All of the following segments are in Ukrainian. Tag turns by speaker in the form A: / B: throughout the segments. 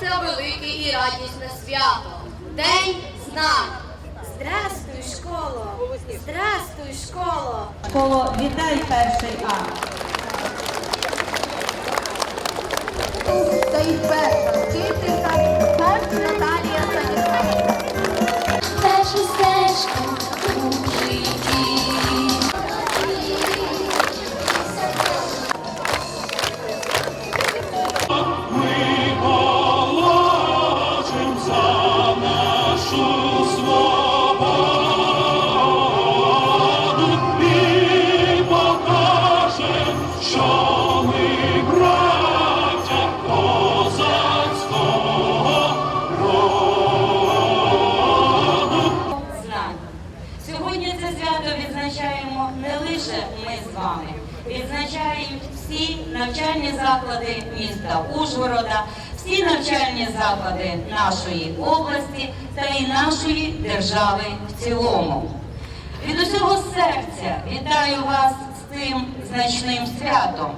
A: це велике і
B: радісне свято. День знак.
C: Здрастуй, школо! Здрастуй, школо! Школо, вітай перший А. Та й перша
D: вчитель. Сьогодні це свято відзначаємо не лише ми з вами, відзначають всі навчальні заклади міста Ужгорода, всі навчальні заклади нашої області та і нашої держави в цілому. Від усього серця вітаю вас з цим значним святом,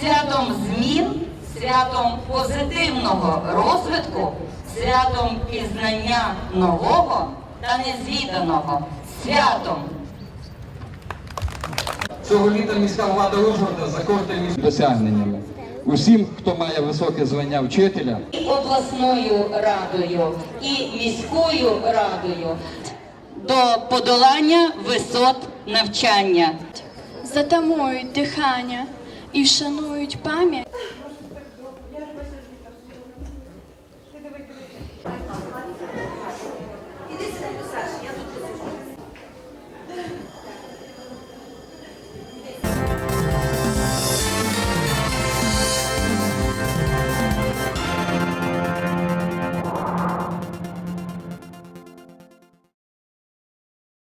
D: святом змін, святом позитивного розвитку, святом пізнання нового та незвіданого, святом
E: Цього літа міська влада Ужгорода закортили досягненнями. Усім, хто має високе звання вчителя,
D: і обласною радою, і міською радою до подолання висот навчання.
F: затамують дихання і вшанують пам'ять